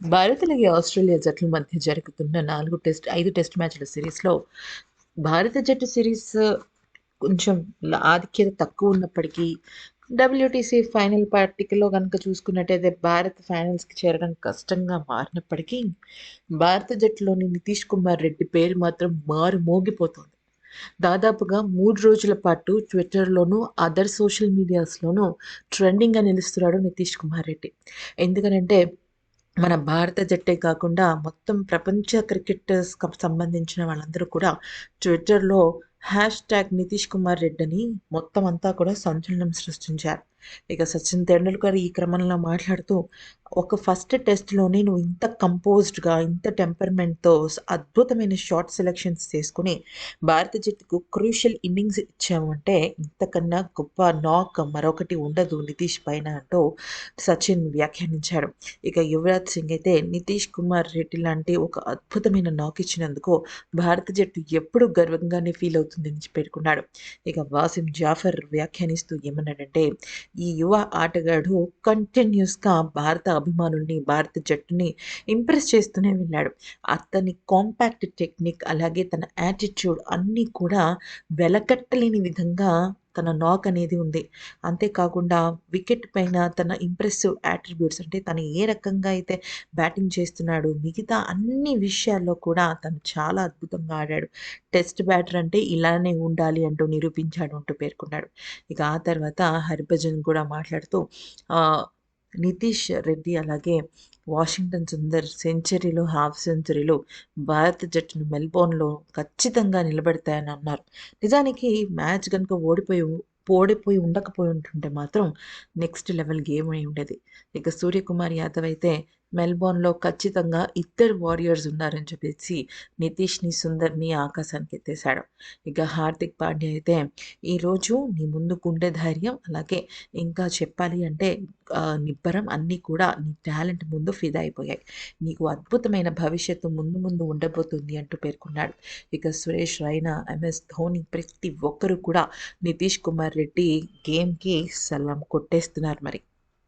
భారత్ అలాగే ఆస్ట్రేలియా జట్ల మధ్య జరుగుతున్న నాలుగు టెస్ట్ ఐదు టెస్ట్ మ్యాచ్ల సిరీస్లో భారత జట్టు సిరీస్ కొంచెం ఆధిక్యత తక్కువ ఉన్నప్పటికీ డబ్ల్యూటీసీ ఫైనల్ పార్టికలో కనుక చూసుకున్నట్టయితే భారత్ ఫైనల్స్కి చేరడం కష్టంగా మారినప్పటికీ భారత జట్టులోని నితీష్ కుమార్ రెడ్డి పేరు మాత్రం మారు మోగిపోతుంది. దాదాపుగా మూడు రోజుల పాటు ట్విట్టర్లోనూ అదర్ సోషల్ మీడియాస్లోనూ ట్రెండింగ్గా నిలుస్తున్నాడు నితీష్ కుమార్ రెడ్డి. ఎందుకనంటే మన భారత జట్టే కాకుండా మొత్తం ప్రపంచ క్రికెటర్స్ సంబంధించిన వాళ్ళందరూ కూడా ట్విట్టర్లో హ్యాష్ ట్యాగ్ నితీష్ కుమార్ రెడ్డి అని మొత్తం అంతా కూడా సంచలనం సృష్టించారు. ఇక సచిన్ తెండూల్కర్ ఈ క్రమంలో మాట్లాడుతూ ఒక ఫస్ట్ టెస్ట్లోనే నువ్వు ఇంత కంపోజ్డ్గా ఇంత టెంపర్మెంట్తో అద్భుతమైన షార్ట్ సెలెక్షన్స్ తీసుకుని భారత జట్టుకు క్రూషియల్ ఇన్నింగ్స్ ఇచ్చామంటే ఇంతకన్నా గొప్ప నాక్ మరొకటి ఉండదు నితీష్ పైన అంటూ సచిన్ వ్యాఖ్యానించాడు ఇక యువరాజ్ సింగ్ అయితే నితీష్ కుమార్ రెడ్డి లాంటి ఒక అద్భుతమైన నాక్ ఇచ్చినందుకు భారత జట్టు ఎప్పుడు గర్వంగానే ఫీల్ అవుతుందని పేర్కొన్నాడు. ఇక వాసిం జాఫర్ వ్యాఖ్యానిస్తూ ఏమన్నాడంటే ఈ యువ ఆటగాడు కంటిన్యూస్గా భారత అభిమానుల్ని భారత జట్టుని ఇంప్రెస్ చేస్తూనే వెళ్ళాడు అతని కాంపాక్ట్ టెక్నిక్ అలాగే తన యాటిట్యూడ్ అన్నీ కూడా వెలకట్టలేని విధంగా తన నాక్ అనేది ఉంది. అంతేకాకుండా వికెట్ పైన తన ఇంప్రెసివ్ యాట్రిబ్యూట్స్ అంటే తను ఏ రకంగా అయితే బ్యాటింగ్ చేస్తున్నాడు మిగతా అన్ని విషయాల్లో కూడా తను చాలా అద్భుతంగా ఆడాడు. టెస్ట్ బ్యాటర్ అంటే ఇలానే ఉండాలి అంటూ నిరూపించాడు అంటూ పేర్కొన్నాడు. ఇక ఆ తర్వాత హరిభజన్ కూడా మాట్లాడుతూ నితీష్ రెడ్డి అలాగే వాషింగ్టన్ సుందర్ సెంచరీలు హాఫ్ సెంచరీలు భారత జట్టును మెల్బోర్న్లో ఖచ్చితంగా నిలబెడతాయని అన్నారు. నిజానికి మ్యాచ్ కనుక ఓడిపోయి ఓడిపోయి ఉండకపోయి ఉంటుంటే మాత్రం నెక్స్ట్ లెవెల్ గేమ్ అయి ఉండేది. ఇక సూర్యకుమార్ యాదవ్ అయితే మెల్బోర్న్లో ఖచ్చితంగా ఇద్దరు వారియర్స్ ఉన్నారని చెప్పేసి నితీష్ని సుందర్ని ఆకాశానికి ఎత్తేశాడు. ఇక హార్దిక్ పాండ్యా అయితే ఈరోజు నీ ముందు గుండె ధైర్యం అలాగే ఇంకా చెప్పాలి అంటే నిబ్బరం అన్నీ కూడా నీ టాలెంట్ ముందు ఫిదా అయిపోయాయి. నీకు అద్భుతమైన భవిష్యత్తు ముందు ముందు ఉండబోతుంది అంటూ పేర్కొన్నాడు. ఇక సురేష్ రైనా ఎంఎస్ ధోని ప్రతి ఒక్కరు కూడా నితీష్ కుమార్ రెడ్డి గేమ్కి సలాం కొట్టేస్తున్నారు మరి.